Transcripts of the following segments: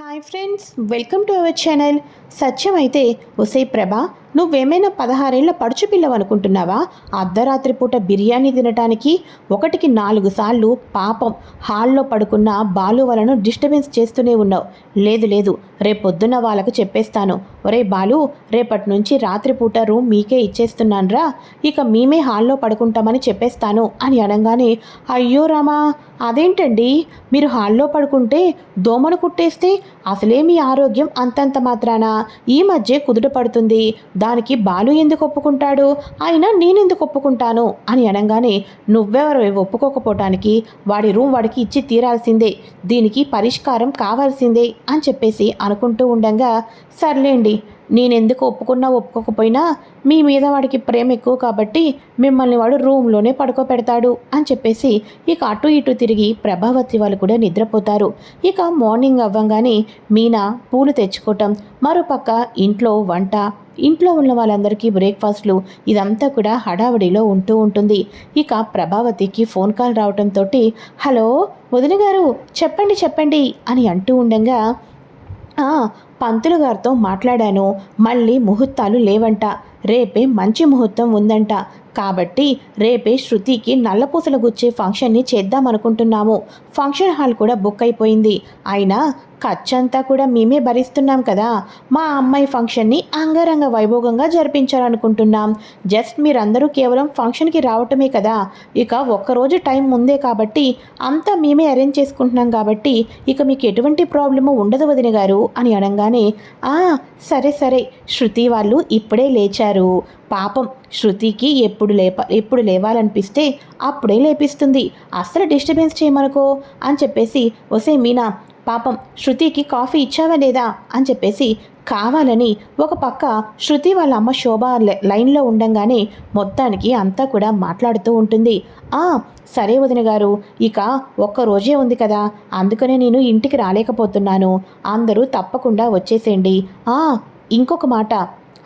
Hi friends welcome to our channel Satyam అయితే ఒసే ప్రభా నువ్వేమైనా పదహారేళ్ళ పడుచు పిల్లవనుకుంటున్నావా అర్ధరాత్రి పూట బిర్యానీ తినటానికి ఒకటికి నాలుగు సార్లు పాపం హాల్లో పడుకున్న బాలు వలను డిస్టర్బెన్స్ చేస్తూనే ఉన్నావు. లేదు లేదు రేపొద్దున వాళ్ళకు చెప్పేస్తాను. ఒరే బాలు రేపటి నుంచి రాత్రిపూట రూమ్ మీకే ఇచ్చేస్తున్నాన్రా. ఇక మేమే హాల్లో పడుకుంటామని చెప్పేస్తాను అని అనగానే అయ్యో రామా అదేంటండి? మీరు హాల్లో పడుకుంటే దోమను కుట్టేస్తే అసలే మీ ఆరోగ్యం అంతంత మాత్రాన? ఈ మధ్య కుదుట పడుతుంది. దానికి బాలు ఎందుకు ఒప్పుకుంటాడు? అయినా నేనెందుకు ఒప్పుకుంటాను? అని అనగానే నువ్వెవరు ఒప్పుకోకపోవటానికి వాడి రూమ్ వాడికి ఇచ్చి తీరాల్సిందే. దీనికి పరిష్కారం కావాల్సిందే అని చెప్పేసి అనుకుంటూ ఉండంగా సర్లేండి. నేనెందుకు ఒప్పుకున్నా ఒప్పుకోకపోయినా మీ మీద వాడికి ప్రేమ ఎక్కువ కాబట్టి మిమ్మల్ని వాడు రూమ్లోనే పడుకోబెడతాడు అని చెప్పేసి ఇక అటు ఇటు తిరిగి ప్రభావతి వాళ్ళు కూడా నిద్రపోతారు. ఇక మార్నింగ్ అవ్వంగానే మీనా పూలు తెచ్చుకోవటం మరోపక్క ఇంట్లో వంట ఇంట్లో ఉన్న వాళ్ళందరికీ బ్రేక్ఫాస్ట్లు ఇదంతా కూడా హడావిడిలో ఉంటూ ఉంటుంది. ఇక ప్రభావతికి ఫోన్ కాల్ రావడంతో హలో వదిన గారు చెప్పండి చెప్పండి అని అంటూ ఉండగా పంతులు గారితో మాట్లాడాను. మళ్ళీ ముహూర్తాలు లేవంట. రేపే మంచి ముహూర్తం ఉందంట. కాబట్టి రేపే శృతికి నల్లపూసలు గుచ్చే ఫంక్షన్ని చేద్దాం అనుకుంటున్నాము. ఫంక్షన్ హాల్ కూడా బుక్ అయిపోయింది. అయినా ఖర్చంతా కూడా మేమే భరిస్తున్నాం కదా. మా అమ్మాయి ఫంక్షన్ని అంగరంగ వైభోగంగా జరిపించాలనుకుంటున్నాం. జస్ట్ మీరందరూ కేవలం ఫంక్షన్కి రావటమే కదా. ఇక ఒక్కరోజు టైం ముందే కాబట్టి అంతా మేమే అరేంజ్ చేసుకుంటున్నాం కాబట్టి ఇక మీకు ఎటువంటి ప్రాబ్లము ఉండదు వదిన గారు అని అనగానే "ఆ, సరే సరే. శృతి వాళ్ళు ఇప్పుడే లేచారు. పాపం శృతికి ఎప్పుడు లేప ఎప్పుడు లేవాలనిపిస్తే అప్పుడే లేపిస్తుంది. అస్సలు డిస్టర్బెన్స్ చేయమనుకో అని చెప్పేసి ఒసే మీనా పాపం శృతికి కాఫీ ఇచ్చావా లేదా అని చెప్పేసి కావాలని ఒక పక్క శృతి వాళ్ళ అమ్మ శోభ లై- లైన్లో ఉండంగానే మొత్తానికి అంతా కూడా మాట్లాడుతూ ఉంటుంది. ఆ సరే వదిన గారు ఇక ఒక్క రోజే ఉంది కదా అందుకనే నేను ఇంటికి రాలేకపోతున్నాను. అందరూ తప్పకుండా వచ్చేసేయండి. ఆ ఇంకొక మాట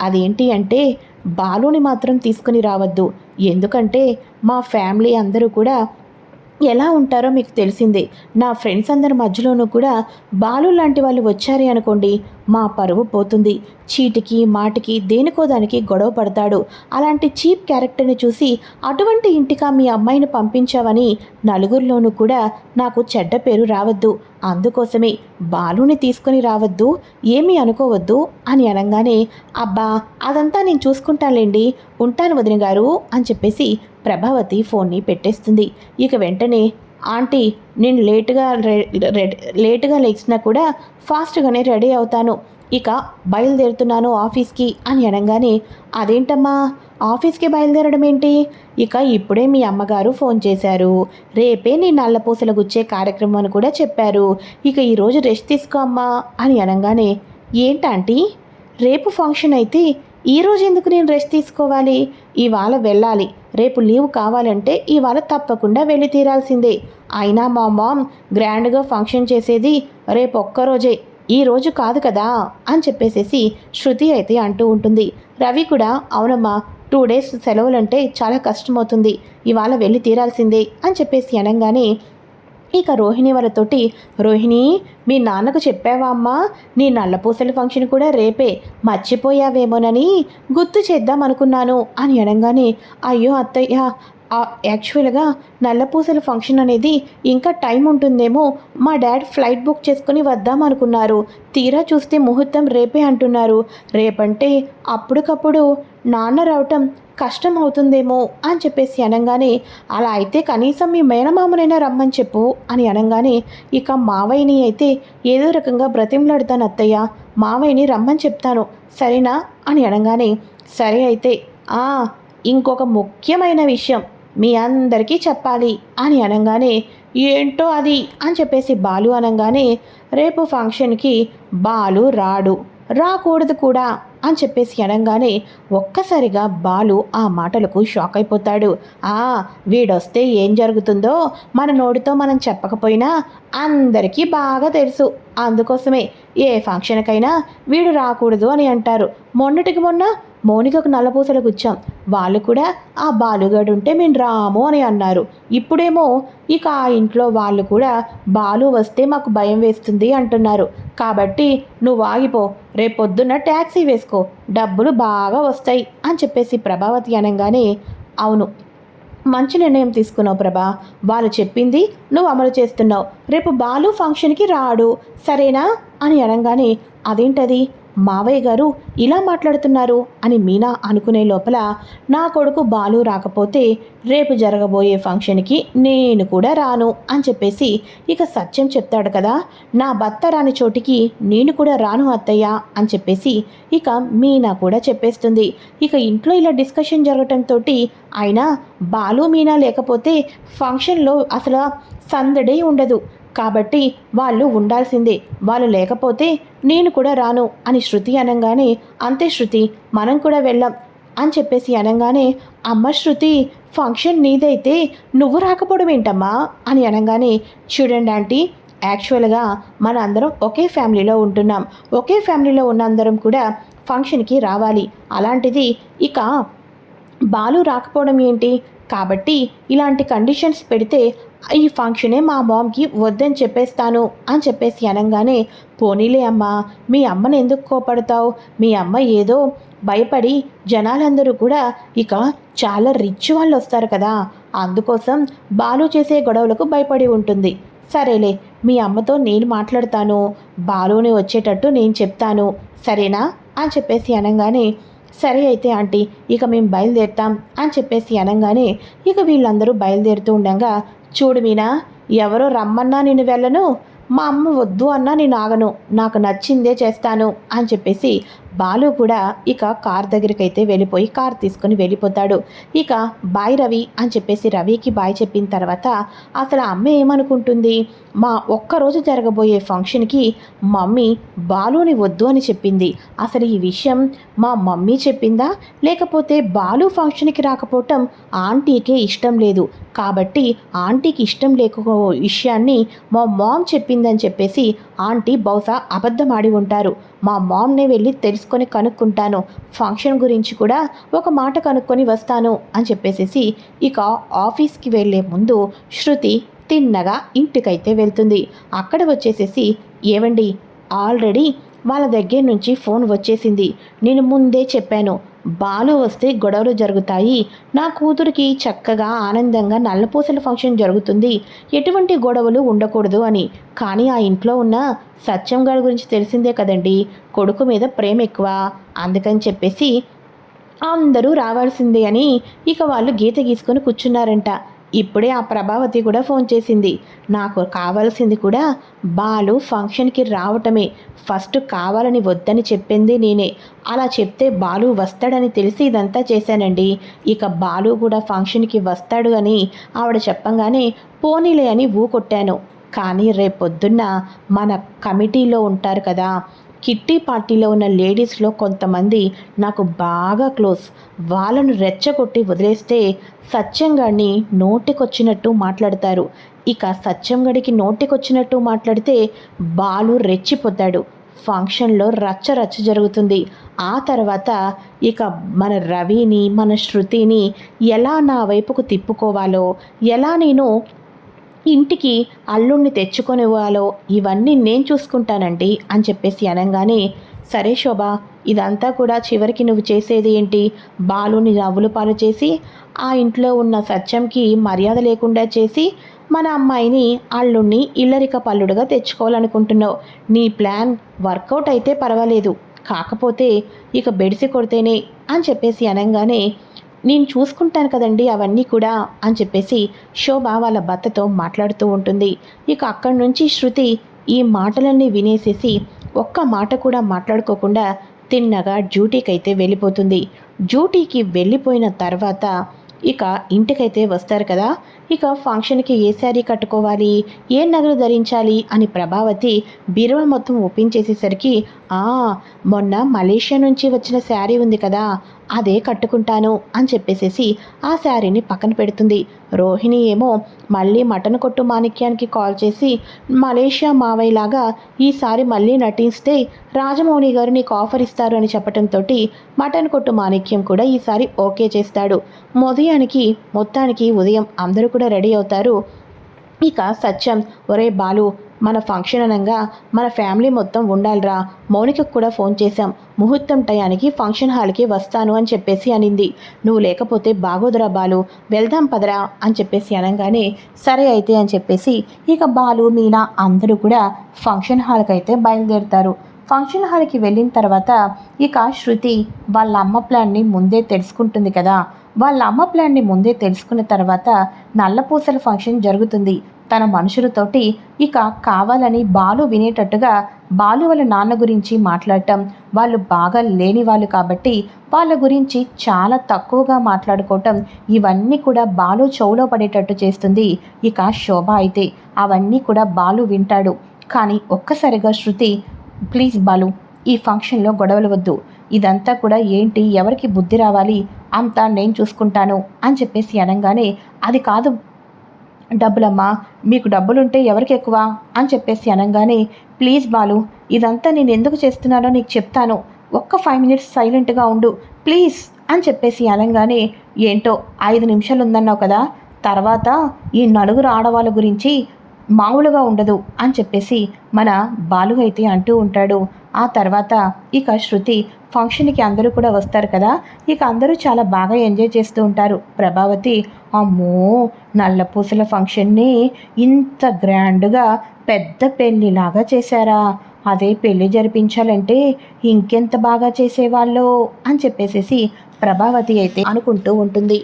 అదేంటి అంటే బాలుని మాత్రం తీసుకుని రావద్దు. ఎందుకంటే మా ఫ్యామిలీ అందరూ కూడా ఎలా ఉంటారో మీకు తెలిసిందే. నా ఫ్రెండ్స్ అందరి మధ్యలోనూ కూడా బాలు లాంటి వాళ్ళు వచ్చారే అనుకోండి మా పరువు పోతుంది. చీటికి మాటికి దేనికో దానికి గొడవ పడతాడు. అలాంటి చీప్ క్యారెక్టర్ని చూసి అటువంటి ఇంటికా మీ అమ్మాయిని పంపించావని నలుగురిలోనూ కూడా నాకు చెడ్డ పేరు రావద్దు. అందుకోసమే బాలుని తీసుకొని రావద్దు ఏమీ అనుకోవద్దు అని అనగానే అబ్బా అదంతా నేను చూసుకుంటానులేండి ఉంటాను వదిన గారు అని చెప్పేసి ప్రభావతి ఫోన్ని పెట్టేస్తుంది. ఇక వెంటనే ఆంటీ నేను లేటుగా రెడ్ లేటుగా లేచినా కూడా ఫాస్ట్గానే రెడీ అవుతాను. ఇక బయలుదేరుతున్నాను ఆఫీస్కి అని అనగానే అదేంటమ్మా? ఆఫీస్కి బయలుదేరడం ఏంటి? ఇక ఇప్పుడే మీ అమ్మగారు ఫోన్ చేశారు. రేపే నీ నల్లపూసల గుచ్చే కార్యక్రమం అని కూడా చెప్పారు. ఇక ఈరోజు రెస్ట్ తీసుకో అమ్మా అని అనగానే ఏంటంటీ రేపు ఫంక్షన్ అయితే ఈరోజు ఎందుకు నేను రెస్ట్ తీసుకోవాలి? ఇవాళ వెళ్ళాలి. రేపు లీవ్ కావాలంటే ఇవాళ తప్పకుండా వెళ్ళి తీరాల్సిందే. అయినా మా మామ్ గ్రాండ్గా ఫంక్షన్ చేసేది రేపు ఒక్కరోజే. ఈ రోజు కాదు కదా అని చెప్పేసేసి శృతి అయితే అంటూ ఉంటుంది. రవి కూడా అవునమ్మా టూ డేస్ సెలవులంటే చాలా కష్టమవుతుంది. ఇవాళ వెళ్ళి తీరాల్సిందే అని చెప్పేసి అనగానే ఇక రోహిణి వాళ్ళతోటి రోహిణి మీ నాన్నకు చెప్పావా అమ్మా? నీ నల్లపూసల ఫంక్షన్ కూడా రేపే. మర్చిపోయావేమోనని గుర్తు చేద్దాం అనుకున్నాను అని అనగానే అయ్యో అత్తయ్య యాక్చువల్గా నల్లపూసల ఫంక్షన్ అనేది ఇంకా టైం ఉంటుందేమో. మా డాడ్ ఫ్లైట్ బుక్ చేసుకుని వద్దాం అనుకున్నారు. తీరా చూస్తే ముహూర్తం రేపే అంటున్నారు. రేపంటే అప్పటికప్పుడు నాన్న రావటం కష్టం అవుతుందేమో అని చెప్పేసి అనగానే అలా అయితే కనీసం మీ మేనమామనైనా రమ్మని చెప్పు అని అనగానే ఇక మావయ్యని అయితే ఏదో రకంగా బ్రతిమలాడతాను అత్తయ్య. మావయ్యని రమ్మని చెప్తాను. సరేనా? అని అనగానే సరే అయితే. ఇంకొక ముఖ్యమైన విషయం. మీ అందరికీ చెప్పాలి అని అనగానే ఏంటో అది? అని చెప్పేసి బాలు అనగానే రేపు ఫంక్షన్కి బాలు రాడు రాకూడదు కూడా అని చెప్పేసి అనగానే ఒక్కసారిగా బాలు ఆ మాటలకు షాక్ అయిపోతాడు. ఆ వీడొస్తే ఏం జరుగుతుందో మన నోటితో మనం చెప్పకపోయినా అందరికీ బాగా తెలుసు. అందుకోసమే ఏ ఫంక్షన్కైనా వీడు రాకూడదు అని అంటారు. మొన్నటికి మొన్న మౌనికకు నల్లపూసలకు వచ్చాం వాళ్ళు కూడా ఆ బాలుగాడు ఉంటే మేము రాము అని అన్నారు. ఇప్పుడేమో ఇక ఆ ఇంట్లో వాళ్ళు కూడా బాలు వస్తే మాకు భయం వేస్తుంది అంటున్నారు. కాబట్టి నువ్వు ఆగిపో. రేపొద్దున్న ట్యాక్సీ వేసుకో. డబ్బులు బాగా వస్తాయి అని చెప్పేసి ప్రభావతి అనగానే అవును. మంచి నిర్ణయం తీసుకున్నావు ప్రభా. వాళ్ళు చెప్పింది నువ్వు అమలు చేస్తున్నావు. రేపు బాలు ఫంక్షన్కి రాడు. సరేనా? అని అనగానే అదేంటది? మావయ్య గారు ఇలా మాట్లాడుతున్నారు అని మీనా అనుకునే లోపల నా కొడుకు బాలు రాకపోతే రేపు జరగబోయే ఫంక్షన్కి నేను కూడా రాను అని చెప్పేసి ఇక సత్యం చెప్తాడు కదా. నా భర్త రాని చోటికి నేను కూడా రాను అత్తయ్య అని చెప్పేసి ఇక మీనా కూడా చెప్పేస్తుంది. ఇక ఇంట్లో ఇలా డిస్కషన్ జరగటంతో అయినా బాలు మీనా లేకపోతే ఫంక్షన్లో అసలు సందడే ఉండదు. కాబట్టి వాళ్ళు ఉండాల్సిందే. వాళ్ళు లేకపోతే నేను కూడా రాను అని శృతి అనగానే అంతే శృతి మనం కూడా వెళ్ళాం అని చెప్పేసి అనగానే అమ్మ శృతి ఫంక్షన్ నీదైతే నువ్వు రాకపోవడం ఏంటమ్మా? అని అనగానే చూడండి ఆంటీ యాక్చువల్గా మన అందరం ఒకే ఫ్యామిలీలో ఉంటున్నాం. ఒకే ఫ్యామిలీలో ఉన్న అందరం కూడా ఫంక్షన్కి రావాలి. అలాంటిది ఇక బాలు రాకపోవడం ఏంటి? కాబట్టి ఇలాంటి కండిషన్స్ పెడితే ఈ ఫంక్షనే మా మామ్కి వద్దని చెప్పేస్తాను అని చెప్పేసి అనగానే పోనీలే అమ్మ మీ అమ్మని ఎందుకు కోపడతావు? మీ అమ్మ ఏదో భయపడి జనాలందరూ కూడా ఇక చాలా రిచ్ వాళ్ళు వస్తారు కదా అందుకోసం బాలు చేసే గొడవలకు భయపడి ఉంటుంది. సరేలే మీ అమ్మతో నేను మాట్లాడతాను బాలుని వచ్చేటట్టు నేను చెప్తాను సరేనా? అని చెప్పేసి అనగానే సరే అయితే ఆంటీ ఇక మేము బయలుదేరుతాం అని చెప్పేసి అనగానే ఇక వీళ్ళందరూ బయలుదేరుతూ ఉండగా చూడు మీనా ఎవరో రమ్మన్నా నేను వెళ్ళను మా అమ్మ వద్దు అన్నా నేను ఆగను నాకు నచ్చిందే చేస్తాను అని చెప్పేసి బాలు కూడా ఇక కార్ దగ్గరికైతే వెళ్ళిపోయి కార్ తీసుకొని వెళ్ళిపోతాడు. ఇక బాయ్ రవి అని చెప్పేసి రవికి బాయ్ చెప్పిన తర్వాత అసలు అమ్మ ఏమనుకుంటుంది? మా ఒక్కరోజు జరగబోయే ఫంక్షన్కి మమ్మీ బాలుని వద్దు అని చెప్పింది. అసలు ఈ విషయం మా మమ్మీ చెప్పిందా? లేకపోతే బాలు ఫంక్షన్కి రాకపోవటం ఆంటీకే ఇష్టం లేదు. కాబట్టి ఆంటీకి ఇష్టం లేక విషయాన్ని మా మామ్ చెప్పిందని చెప్పేసి ఆంటీ బహుశా అబద్ధమాడి ఉంటారు. మా మామ్నే వెళ్ళి తెలుసుకొని కనుక్కుంటాను. ఫంక్షన్ గురించి కూడా ఒక మాట కనుక్కొని వస్తాను అని చెప్పేసేసి ఇక ఆఫీస్కి వెళ్ళే ముందు శృతి తిన్నగా ఇంటికైతే వెళ్తుంది. అక్కడ వచ్చేసేసి ఏవండి ఆల్రెడీ వాళ్ళ దగ్గర నుంచి ఫోన్ వచ్చేసింది. నేను ముందే చెప్పాను. బాలు వస్తే గొడవలు జరుగుతాయి. నా కూతురికి చక్కగా ఆనందంగా నల్లపూసల ఫంక్షన్ జరుగుతుంది. ఎటువంటి గొడవలు ఉండకూడదు అని. కానీ ఆ ఇంట్లో ఉన్న సత్యం గారి గురించి తెలిసిందే కదండి. కొడుకు మీద ప్రేమ ఎక్కువ. అందుకని చెప్పేసి అందరూ రావాల్సిందే అని ఇక వాళ్ళు గీత గీసుకొని కూర్చున్నారంట. ఇప్పుడే ఆ ప్రభావతి కూడా ఫోన్ చేసింది. నాకు కావాల్సింది కూడా బాలు ఫంక్షన్కి రావటమే. ఫస్ట్ కావాలని వద్దని చెప్పింది నేనే. అలా చెప్తే బాలు వస్తాడని తెలిసి ఇదంతా చేశానండి. ఇక బాలు కూడా ఫంక్షన్కి వస్తాడు అని ఆవిడ చెప్పంగానే పోనీలే అని ఊకొట్టాను కానీ రేపొద్దున్న మన కమిటీలో ఉంటారు కదా కిట్టి పార్టీలో ఉన్న లేడీస్లో కొంతమంది నాకు బాగా క్లోజ్. వాళ్ళను రెచ్చగొట్టి వదిలేస్తే సత్యంగాడిని నోటికొచ్చినట్టు మాట్లాడతారు. ఇక సత్యంగడికి నోటికొచ్చినట్టు మాట్లాడితే బాలు రెచ్చిపోతాడు. ఫంక్షన్లో రచ్చ రచ్చ జరుగుతుంది. ఆ తర్వాత ఇక మన రవిని మన శృతిని ఎలా నా వైపుకు తిప్పుకోవాలో ఎలా నేను ఇంటికి అల్లుణ్ణి తెచ్చుకొనివ్వాలో ఇవన్నీ నేను చూసుకుంటానండి అని చెప్పేసి అనగానే సరే శోభ ఇదంతా కూడా చివరికి నువ్వు చేసేది ఏంటి? బాలుని నవ్వులు పాలు చేసి ఆ ఇంట్లో ఉన్న సత్యంకి మర్యాద లేకుండా చేసి మన అమ్మాయిని అల్లుణ్ణి ఇల్లరిక పల్లుడుగా తెచ్చుకోవాలనుకుంటున్నావు. నీ ప్లాన్ వర్కౌట్ అయితే పర్వాలేదు. కాకపోతే ఇక బెడిసి కొడితేనే అని చెప్పేసి అనగానే నేను చూసుకుంటాను కదండి అవన్నీ కూడా అని చెప్పేసి శోభ వాళ్ళ భర్తతో మాట్లాడుతూ ఉంటుంది. ఇక అక్కడి నుంచి శృతి ఈ మాటలన్నీ వినేసేసి ఒక్క మాట కూడా మాట్లాడుకోకుండా తిన్నగా డ్యూటీకైతే అయితే వెళ్ళిపోతుంది. డ్యూటీకి వెళ్ళిపోయిన తర్వాత ఇక ఇంటికైతే వస్తారు కదా. ఇక ఫంక్షన్కి ఏ శారీ కట్టుకోవాలి? ఏ నగలు ధరించాలి? అని ప్రభావతి బీరువా మొత్తం ఒప్పించేసేసరికి ఆ మొన్న మలేషియా నుంచి వచ్చిన శారీ ఉంది కదా అదే కట్టుకుంటాను అని చెప్పేసేసి ఆ శారీని పక్కన పెడుతుంది. రోహిణి ఏమో మళ్ళీ మటన్ కొట్టు మాణిక్యానికి కాల్ చేసి మలేషియా మావయ్యలాగా ఈసారి మళ్ళీ నటిస్తే రాజమౌళి గారు నీకు ఆఫర్ ఇస్తారు అని చెప్పడంతో మటన్ కొట్టు మాణిక్యం కూడా ఈసారి ఓకే చేస్తాడు. ఉదయానికి మొత్తానికి ఉదయం అందరూ కూడా రెడీ అవుతారు. ఇక సత్యం ఒరే బాలు మన ఫంక్షన్ అనగా మన ఫ్యామిలీ మొత్తం ఉండాలిరా. మౌనికకు కూడా ఫోన్ చేశాం. ముహూర్తం టయానికి ఫంక్షన్ హాల్కి వస్తాను అని చెప్పేసి అనింది. నువ్వు లేకపోతే బాగోదురా బాలు వెళ్దాం పదరా అని చెప్పేసి అనగానే సరే అయితే అని చెప్పేసి ఇక బాలు మీనా అందరూ కూడా ఫంక్షన్ హాల్కి అయితే బయలుదేరుతారు. ఫంక్షన్ హాల్కి వెళ్ళిన తర్వాత ఇక శృతి వాళ్ళ అమ్మ ప్లాన్ని ముందే తెలుసుకుంటుంది కదా. వాళ్ళ అమ్మ ప్లాన్ని ముందే తెలుసుకున్న తర్వాత నల్లపూసల ఫంక్షన్ జరుగుతుంది. తన మనుషులతోటి ఇక కావాలని బాలు వినేటట్టుగా బాలు వాళ్ళ నాన్న గురించి మాట్లాడటం వాళ్ళు బాగా లేని వాళ్ళు కాబట్టి వాళ్ళ గురించి చాలా తక్కువగా మాట్లాడుకోవటం ఇవన్నీ కూడా బాలు చెవులో పడేటట్టు చేస్తుంది. ఇక శోభ అయితే అవన్నీ కూడా బాలు వింటాడు. కానీ ఒక్కసారిగా శృతి ప్లీజ్ బాలు ఈ ఫంక్షన్లో గొడవలు వద్దు. ఇదంతా కూడా ఏంటి? ఎవరికి బుద్ధి రావాలి? అంతా నేను చూసుకుంటాను అని చెప్పేసి అనగానే అది కాదు. డబ్బులమ్మా మీకు డబ్బులుంటే ఎవరికి ఎక్కువ? అని చెప్పేసి అనగానే ప్లీజ్ బాలు ఇదంతా నేను ఎందుకు చేస్తున్నానో నీకు చెప్తాను. ఒక్క ఫైవ్ మినిట్స్ సైలెంట్గా ఉండు. ప్లీజ్ అని చెప్పేసి అనగానే ఏంటో ఐదు నిమిషాలు ఉందన్నావు కదా? తర్వాత ఈ నలుగురు ఆడవాళ్ళ గురించి మామూలుగా ఉండదు అని చెప్పేసి మన బాలు అయితే అంటూ ఉంటాడు. ఆ తర్వాత ఇక శృతి ఫంక్షన్కి అందరూ కూడా వస్తారు కదా. ఇక అందరూ చాలా బాగా ఎంజాయ్ చేస్తూ ఉంటారు. ప్రభావతి అమ్మో నల్లపూసల ఫంక్షన్ని ఇంత గ్రాండ్గా పెద్ద పెళ్ళిలాగా చేశారా? అదే పెళ్ళి జరిపించాలంటే ఇంకెంత బాగా చేసేవాళ్ళు? అని చెప్పేసేసి ప్రభావతి అయితే అనుకుంటూ ఉంటుంది.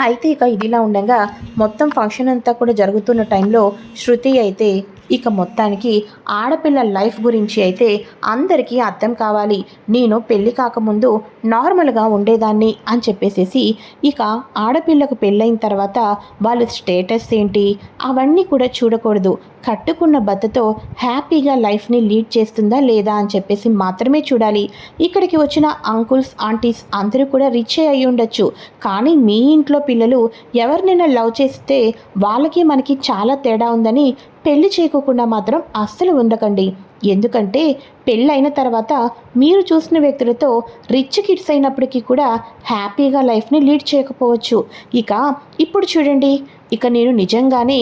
అయితే ఇక ఇదిలా ఉండగా మొత్తం ఫంక్షన్ అంతా కూడా జరుగుతున్న టైంలో శృతి అయితే ఇక మొత్తానికి ఆడపిల్ల లైఫ్ గురించి అయితే అందరికీ అర్థం కావాలి. నేను పెళ్ళి కాకముందు నార్మల్గా ఉండేదాన్ని అని చెప్పేసేసి ఇక ఆడపిల్లకు పెళ్ళైన తర్వాత వాళ్ళ స్టేటస్ ఏంటి? అవన్నీ కూడా చూడకూడదు. కట్టుకున్న భర్తతో హ్యాపీగా లైఫ్ని లీడ్ చేస్తుందా లేదా అని చెప్పేసి మాత్రమే చూడాలి. ఇక్కడికి వచ్చిన అంకుల్స్ ఆంటీస్ అందరూ కూడా రిచ్ అయి ఉండొచ్చు. కానీ మీ ఇంట్లో పిల్లలు ఎవరినైనా లవ్ చేస్తే వాళ్ళకి మనకి చాలా తేడా ఉందని పెళ్ళి చేయకోకుండా మాత్రం అస్సలు ఉండకండి. ఎందుకంటే పెళ్ళైన తర్వాత మీరు చూసిన వ్యక్తులతో రిచ్ కిడ్స్ అయినప్పటికీ కూడా హ్యాపీగా లైఫ్ని లీడ్ చేయకపోవచ్చు. ఇక ఇప్పుడు చూడండి. ఇక నేను నిజంగానే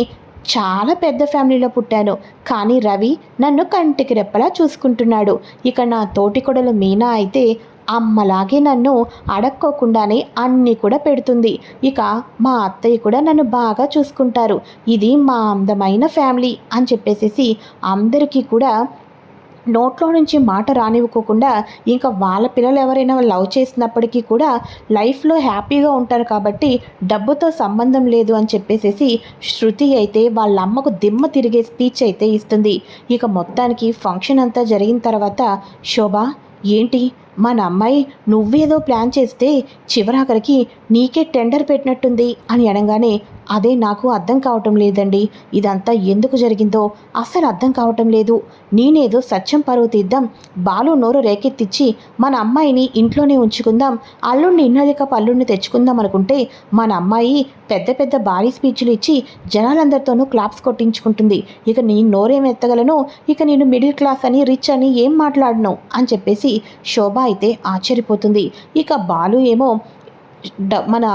చాలా పెద్ద ఫ్యామిలీలో పుట్టాను. కానీ రవి నన్ను కంటికి రెప్పలా చూసుకుంటున్నాడు. ఇక నా తోటి కొడలు మీనా అయితే అమ్మలాగే నన్ను అడక్కోకుండానే అన్నీ కూడా పెడుతుంది. ఇక మా అత్తయ్య కూడా నన్ను బాగా చూసుకుంటారు. ఇది మా అందమైన ఫ్యామిలీ అని చెప్పేసేసి అందరికీ కూడా నోట్లో నుంచి మాట రానివ్వకోకుండా ఇంకా వాళ్ళ పిల్లలు ఎవరైనా లవ్ చేసినప్పటికీ కూడా లైఫ్లో హ్యాపీగా ఉంటారు కాబట్టి డబ్బుతో సంబంధం లేదు అని చెప్పేసేసి శృతి అయితే వాళ్ళ అమ్మకు దిమ్మ తిరిగే స్పీచ్ అయితే ఇస్తుంది. ఇక మొత్తానికి ఫంక్షన్ అంతా జరిగిన తర్వాత శోభ ఏంటి? మన అమ్మాయి నువ్వేదో ప్లాన్ చేస్తే చివరాఖరికి నీకే టెండర్ పెట్టినట్టుంది అని అనగానే అదే నాకు అర్థం కావటం లేదండి. ఇదంతా ఎందుకు జరిగిందో అస్సలు అర్థం కావటం లేదు. నేనేదో సత్యం పరువు తీద్దాం బాలు నోరు రేకెత్తిచ్చి మన అమ్మాయిని ఇంట్లోనే ఉంచుకుందాం అల్లుడిని ఇన్నలిక పల్లుణ్ణి తెచ్చుకుందాం అనుకుంటే మన అమ్మాయి పెద్ద పెద్ద భారీ స్పీచ్లు ఇచ్చి జనాలందరితోనూ క్లాప్స్ కొట్టించుకుంటుంది. ఇక నేను నోరేం ఎత్తగలను? ఇక నేను మిడిల్ క్లాస్ అని రిచ్ అని ఏం మాట్లాడను? అని చెప్పేసి శోభ అయితే ఆశ్చర్యపోతుంది. ఇక బాలు ఏమో మన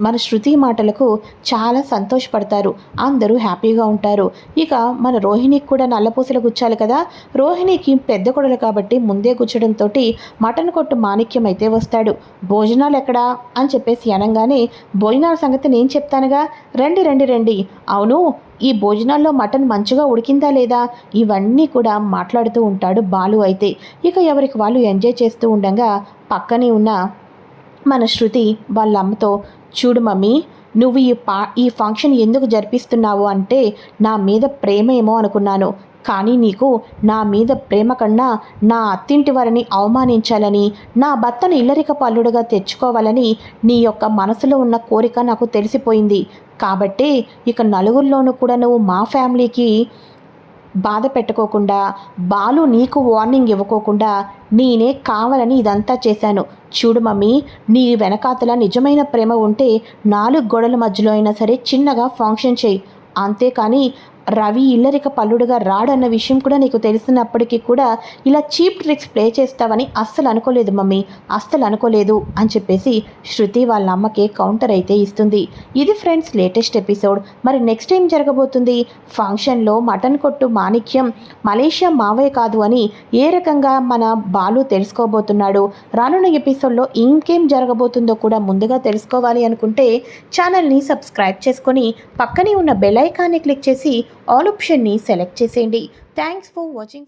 మన శృతి మాటలకు చాలా సంతోషపడతారు. అందరూ హ్యాపీగా ఉంటారు. ఇక మన రోహిణికి కూడా నల్లపూసలు గుచ్చాలి కదా? రోహిణికి పెద్ద కొడలు కాబట్టి ముందే గుచ్చడంతో మటన్ కొట్టు మాణిక్యం అయితే వస్తాడు. భోజనాలు ఎక్కడా? అని చెప్పేసి అనగానే భోజనాల సంగతి నేను చెప్తానుగా. రండి రండి రండి. అవును ఈ భోజనాల్లో మటన్ మంచిగా ఉడికిందా లేదా? ఇవన్నీ కూడా మాట్లాడుతూ ఉంటాడు బాలు అయితే. ఇక ఎవరికి వాళ్ళు ఎంజాయ్ చేస్తూ ఉండగా పక్కనే ఉన్న మన శృతి వాళ్ళ అమ్మతో చూడు మమ్మీ నువ్వు ఈ పా ఈ ఫంక్షన్ ఎందుకు జరిపిస్తున్నావు అంటే నా మీద ప్రేమ ఏమో అనుకున్నాను. కానీ నీకు నా మీద ప్రేమ కన్నా నా అత్తింటి వారిని అవమానించాలని నా భర్తను ఇల్లరిక పల్లుడుగా తెచ్చుకోవాలని నీ యొక్క మనసులో ఉన్న కోరిక నాకు తెలిసిపోయింది. కాబట్టి ఇక నలుగురిలోనూ కూడా నువ్వు మా ఫ్యామిలీకి బాధ పెట్టుకోకుండా బాలు నీకు వార్నింగ్ ఇవ్వకోకుండా నేనే కావాలని ఇదంతా చేశాను. చూడు మమ్మీ నీ వెనకాతల నిజమైన ప్రేమ ఉంటే నాలుగు గోడల మధ్యలో అయినా సరే చిన్నగా ఫంక్షన్ చేయి. అంతేకాని రవి ఇల్లరిక పల్లుడుగా రాడన్న విషయం కూడా నీకు తెలిసినప్పటికీ కూడా ఇలా చీప్ ట్రిక్స్ ప్లే చేస్తావని అస్సలు అనుకోలేదు మమ్మీ. అస్సలు అనుకోలేదు అని చెప్పేసి శృతి వాళ్ళ అమ్మకి కౌంటర్ అయితే ఇస్తుంది. ఇది ఫ్రెండ్స్ లేటెస్ట్ ఎపిసోడ్. మరి నెక్స్ట్ ఏం జరగబోతుంది? ఫంక్షన్లో మటన్ కొట్టు మాణిక్యం మలేషియా మావయ్య కాదు అని ఏ రకంగా మన బాలు తెలుసుకోబోతున్నాడు? రానున్న ఎపిసోడ్లో ఇంకేం జరగబోతుందో కూడా ముందుగా తెలుసుకోవాలి అనుకుంటే ఛానల్ని సబ్స్క్రైబ్ చేసుకొని పక్కనే ఉన్న బెల్ ఐకాన్ని క్లిక్ చేసి ఆల్ ఆప్షన్ని సెలెక్ట్ చేసేయండి. Thanks for watching